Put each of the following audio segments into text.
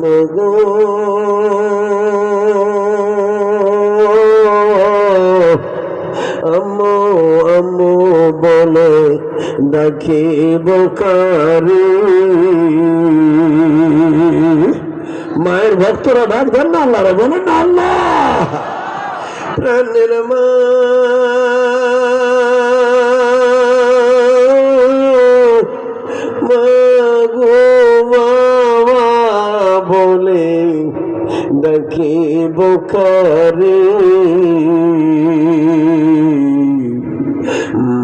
মগো। আম্মু আম্মু বলে ডাকিব কারি। মায়ের ভক্তরা ডাক দেন না আল্লাহ বলেন না আল্লাহ। প্রাণের মা। বোকারে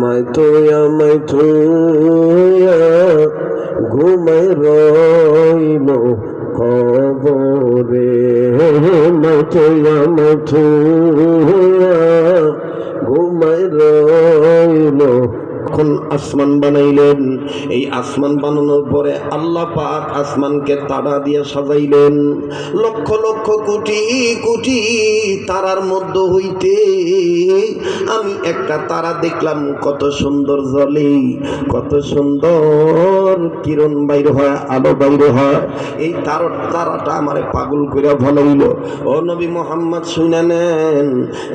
মাই তোয়া মাই তোয়া ঘুমাই রইল খবরে মাই তোয়া মাই যখন আসমান বানাইলেন, এই আসমান বানানোর পরে আল্লাহ পাক আসমানকে তারা দিয়ে সাজাইলেন। লক্ষ লক্ষ কোটি কোটি তারার মধ্য হইতে আমি একটা তারা দেখলাম, কত সুন্দর জলে, কত সুন্দর কিরণ বাইর হয়, আলো বাইর হয়। এই তার তারাটা আমারে পাগল করে ভালোইল। ও নবী মোহাম্মদ শুনে নেন,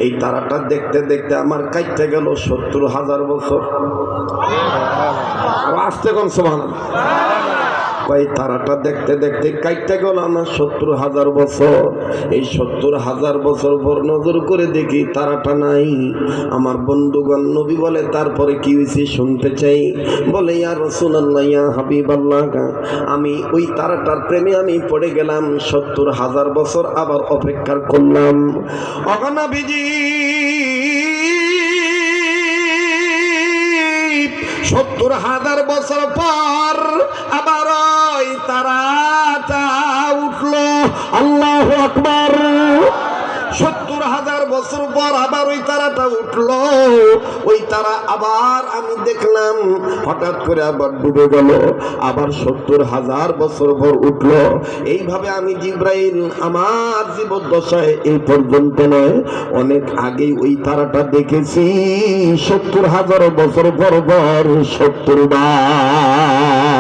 এই তারাটা দেখতে দেখতে আমার কাইতে গেল সত্তর হাজার বছর। আসতে কোন সমান তারাটা দেখতে দেখতে কাইটটা গেল আমার সত্তর হাজার বছর। এই সত্তর হাজার বছর পর নজর করে দেখি তারাটা নাই। আমার বন্ধুগণ নবী বলে, তারপরে কি হয়েছে শুনতে চাই? বলে, ইয়া রসুল্লাহ ইয়া হাবিব আল্লাহ আমি ওই তারাটার প্রেমে আমি পড়ে গেলাম, সত্তর হাজার বছর আবার অপেক্ষা করলাম। অগনাবিজি সত্তর হাজার বছর পর আবার ওই তারাটা উঠল। আল্লাহ আকবার। সত্তর হাজার বছর পর আবার ওই তারাটা উঠল। ওই তারা আবার আমি দেখলাম, হঠাৎ করে আবার ডুবে গেল, আবার সত্তর হাজার বছর পর উঠল। এইভাবে আমি জিব্রাইল আমার জীবদ্দশায় এই পর্যন্ত নয়, অনেক আগেই ওই তারাটা দেখেছি। সত্তর হাজার বছর পর পর সত্তর বার।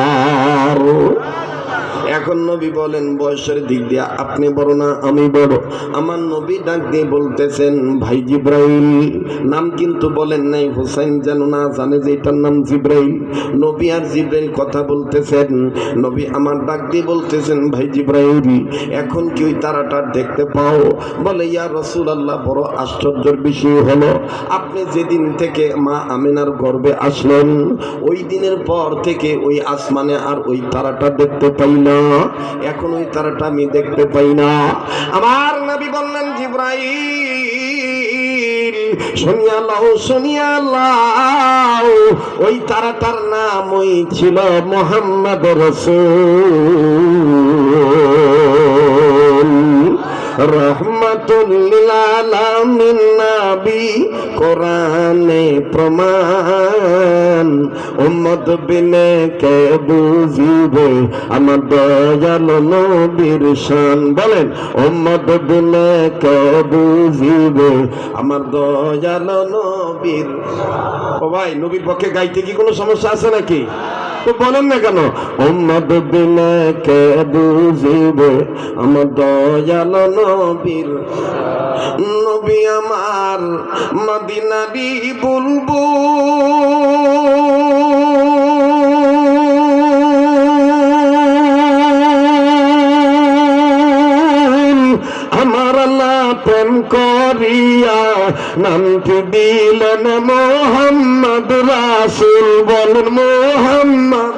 এখন নবী বলেন, বয়সের দিক দিয়ে আপনি বড় না, আমি বড়। আমার নবী ডাক দিয়ে বলতেছেন, ভাই জিব্রাইল। নাম কিন্তু বলেন নাই, হুসাইন যেন না জানে যে এটার নাম জিব্রাইল। নবী আর জিব্রাইল কথা বলতেছেন, নবী আমার ডাক দিয়ে বলতেছেন, ভাই জিব্রাইল, এখন কি ওই তারাটা দেখতে পাও? বলে, ইয়া রসুল আল্লাহ বড় আশ্চর্যের বিষয় হলো, আপনি যেদিন থেকে মা আমিনার গর্বে আসলেন, ওই দিনের পর থেকে ওই আসমানে আর ওই তারাটা দেখতে পাই না। এখন ওই তারাটা আমি দেখতে পাই না। আমার নবী বললেন, জিব্রাইল, শুনিয়া লাও শুনিয়া লাও, ওই তারাটার নাম ওই ছিল মোহাম্মদ রসুল। রহমতুল্লিল আলামিন নবী, কোরআনে প্রমাণ। উম্মত বিনে কে বুঝিবে? আমার দয়াল নবীর শান। বলেন, উম্মত বিনে কে বুঝিবে? আমার দয়াল নবীর ও ভাই, নবীর পক্ষে গাইতে কি কোনো সমস্যা আছে নাকি? তো বলেন না কেন? উম্মত বিনে কে বুঝিবে? আমার দয়াল নবীর নবী আমার মদিনারি বলব। আমার আল্লাহ প্রেম করিয়া নামটি দিলেন মোহাম্মদ রাসুল, বলেন মোহাম্মদ।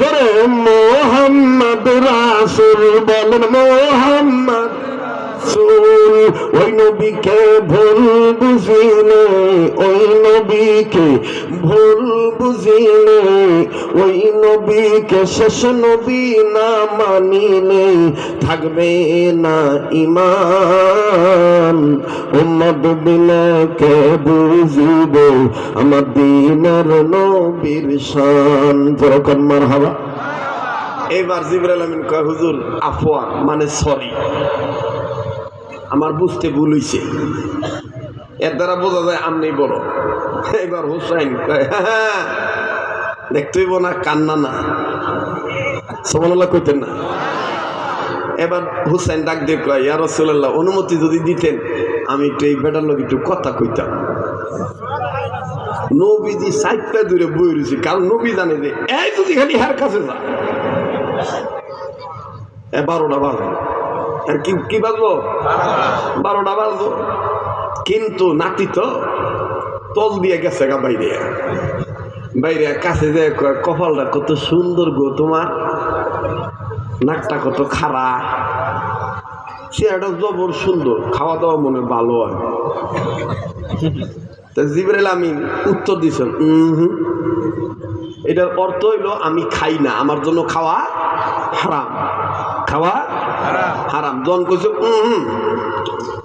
ধরে মোহাম্মদ রাসুল, বলেন মোহাম্মদ। রাসূল, ওই নবীকে ভুল বুঝিলে, ওই নবীকে ভুল বুঝিলে, ওই নবীকে শেষ নবী না মানিলে থাকবে না ইমান উম্মত বিলে কে বুঝিবে, আমার দিনের নবীর শান। যেরকম মার হাওয়া এবার জিবরাল আমিন কয়, হুজুর, আফওয়ান মানে সরি। আমার বুঝতে ভুল হইছে। এর দ্বারা বোঝা যায় আমনি বড়। এবার হুসাইন কয় হ্যাঁ দেখতেইব না, কান্না না। সোমানুল্লাহ কইতেন না। এবার হুসেন ডাক দিয়ে কয়, ইয়া রসুল্লাহ অনুমতি যদি দিতেন, আমি একটু এই বেটার লোক একটু কথা কইতাম। নবীজি সাইটটা দূরে বই রয়েছে কারণ নবী জানে যে, এই যদি খালি হার কাছে যা, এ বারোটা বাজলো আর কি কি বাজবো? বারোটা বাজবো। কিন্তু নাতি তো তল দিয়ে গেছে গা বাইরে। বাইরে কাছে যে কপালটা কত সুন্দর গো তোমার। নাকটা কত খাড়া। চেহারাটা জবর সুন্দর খাওয়া দাওয়া মনে ভালো হয়। তা জিবরাইল আমিন উত্তর দিছেন হুম এটার অর্থ হইল আমি খাই না, আমার জন্য খাওয়া হারাম। খাওয়া হারাম। জন কইছে হুম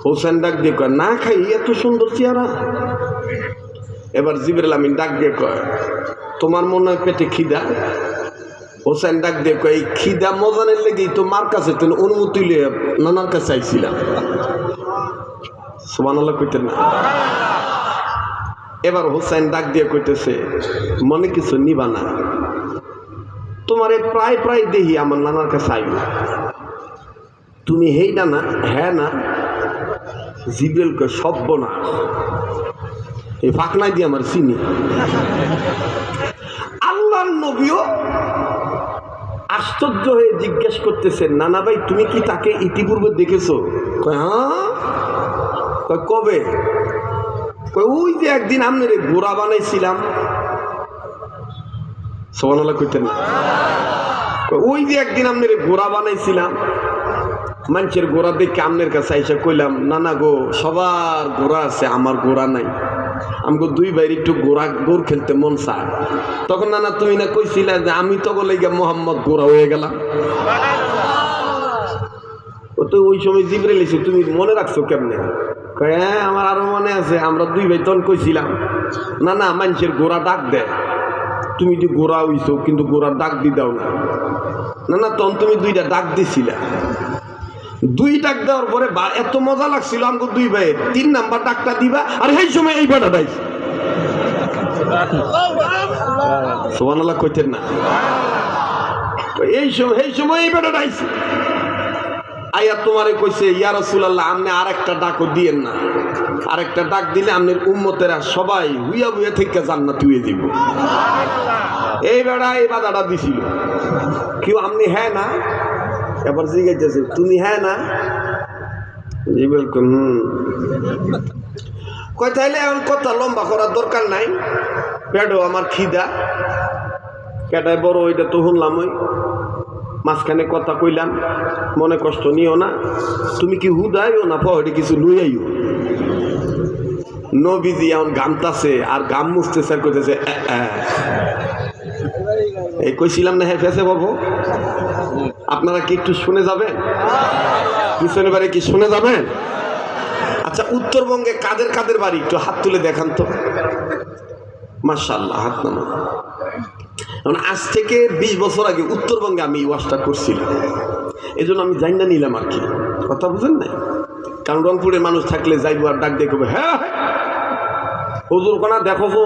হোসেন ডাক দিয়ে কয়, না খাই এত সুন্দর চেহারা। এবার জিবরাইল আমিন ডাক দিয়ে কয়, তোমার মনে হয় পেটে খিদা? হোসেন ডাক দিয়ে কয়, এই খিদা মজানের লেগেই তো মার কাছে তুমি অনুমতি লিয়ে নানার কাছে চাইছিলাম সুবান আল্লাহ কইতেন না। এবার হোসেন ডাক দিয়ে কইতেছে, মনে কিছু নিবা না। তোমারে প্রায় প্রায় দেহি আমার নানার কাছে আইব। তুমি হেইটা না না হ্যাঁ না জিবেলকে সব্য না এই ফাঁকনাই দিয়ে আমার চিনি। আল্লাহর নবীও আশ্চর্য হয়ে জিজ্ঞেস করতেছেন নানা ভাই, তুমি কি তাকে ইতিপূর্বে দেখেছ? হ্যাঁ। কবে? ওই যে একদিন আপনার গোড়া বানাইছিলাম। সোমানাল্লাহ কইতেন। ওই যে একদিন আপনার গোড়া বানাইছিলাম। মানুষের গোড়া দেখে আমনের কাছে আইসা কইলাম না না গো, সবার গোড়া আছে, আমার গোড়া নাই। আমাকে দুই বাইরে একটু গোড়া, গোড় খেলতে মন চায়। তখন না না তুমি না কইছিলা যে আমি তো বলে গিয়া মোহাম্মদ গোড়া হয়ে গেলাম? ও তো ওই সময় জিবরে লিছি তুমি মনে রাখছো কেমনে? হ্যাঁ আমার আরও মনে আছে, আমরা দুই ভাই তখন কইছিলাম না না মানুষের গোড়া ডাক দেয় তুমি যে গোড়া হইছো, কিন্তু গোড়ার ডাক দি দাও না। না না তখন তুমি দুইটা ডাক দিছিলা। দুই ডাক দেওয়ার পরে এত মজা লাগছিল আমাকে দুই ভাইয়ের। তিন নাম্বার ডাকটা দিবা, আর সেই সময় এই বেটা ডাইছে সোমান আল্লাহ কইতেন না। এই সময় এই সময় এই বেটা ডাইছে আইয়া তোমারে কইছে, ইয়া রাসূলুল্লাহ, আপনি আরেকটা ডাকও দিয়েন না। আরেকটা ডাক দিলে আপনার উম্মতেরা সবাই হুইয়া হুইয়া থেকে জান্নাত হয়ে দিব এই বেড়া এই বাধাটা দিছিল। কেউ আপনি হ্যাঁ না? এবার জিজ্ঞাসা তুমি হ্যাঁ না? জিবেল কই, হুম। কয় তাইলে এখন কথা লম্বা করার দরকার নাই। পেডো আমার খিদা। কেটায় বড় ওইটা তো শুনলাম ওই। মাঝখানে কথা কইলাম মনে কষ্ট নিও না। তুমি কি হুদাইও না পরে কিছু লই আইও নবীজি এখন গামতাছে আর গাম মুছতেছে আর কইতেছে "এ, এ।" এই কইছিলাম না হ্যাঁ ফেসে বাবু আপনারা কি একটু শুনে যাবেন? পিছনে বাড়ি কি শুনে যাবেন? আচ্ছা উত্তরবঙ্গে কাদের কাদের বাড়ি? একটু হাত তুলে দেখান তো। মার্শাল্লাহ হাত নামা আজ থেকে বিশ বছর আগে উত্তরবঙ্গে আমি ওয়াশটা করছিলাম। এই জন্য আমি জানি না নিলাম আর কি। কথা বুঝেন না কারণ রংপুরের মানুষ থাকলে যাইবো আর ডাক দিয়ে কবে হ্যাঁ হ্যাঁ। হুজুর কোনা দেখো গো,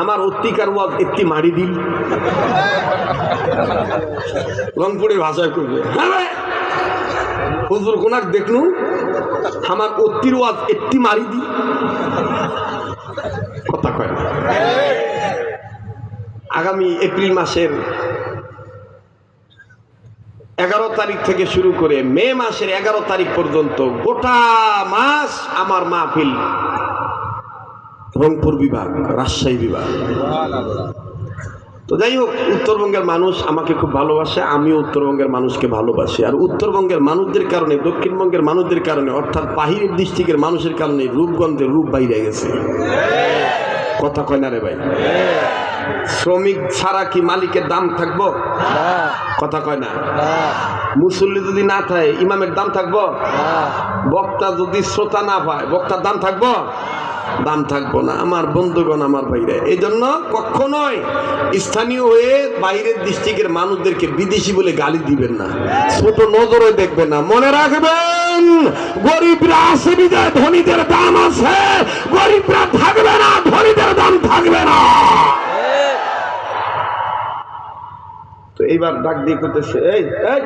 আমার অত্তিকার ওয়াজ একটি মারি দিল। রংপুরের ভাষায় করবে হ্যাঁ। হুজুর কোনাক দেখলু আমার অত্তির ওয়াজ একটি মারি দিল। কথা কয় আগামী এপ্রিল মাসের এগারো তারিখ থেকে শুরু করে মে মাসের এগারো তারিখ পর্যন্ত গোটা মাস আমার মাহফিল। রংপুর বিভাগ, রাজশাহী বিভাগ। তো যাই হোক, উত্তরবঙ্গের মানুষ আমাকে খুব ভালোবাসে, আমিও উত্তরবঙ্গের মানুষকে ভালোবাসি। আর উত্তরবঙ্গের মানুষদের কারণে, দক্ষিণবঙ্গের মানুষদের কারণে, অর্থাৎ বাহিরের ডিস্ট্রিক্টের মানুষের কারণে রূপগঞ্জের রূপ বাইরে গেছে। কথা কয় না রে ভাই? শ্রমিক ছাড়া কি মালিকের দাম থাকব? কথা কয় না? মুসল্লি যদি না থাকে, ইমামের দাম থাকব? বক্তা যদি শ্রোতা না পায় বক্তার দাম থাকব? দাম থাকব না, আমার বন্ধুগণ, আমার বাইরে এই জন্য কখনোই স্থানীয় হয়ে বাইরের ডিস্ট্রিক্টের মানুষদেরকে বিদেশি বলে গালি দিবেন না। ছোট নজরে দেখবেন না, মনে রাখবেন, গরিবরা আছে বিদায় ধনীদের দাম আছে। গরিবরা থাকবে না, ধনীদের দাম থাকবে না। তো এইবার ডাক দিয়ে করতেছে এই এই।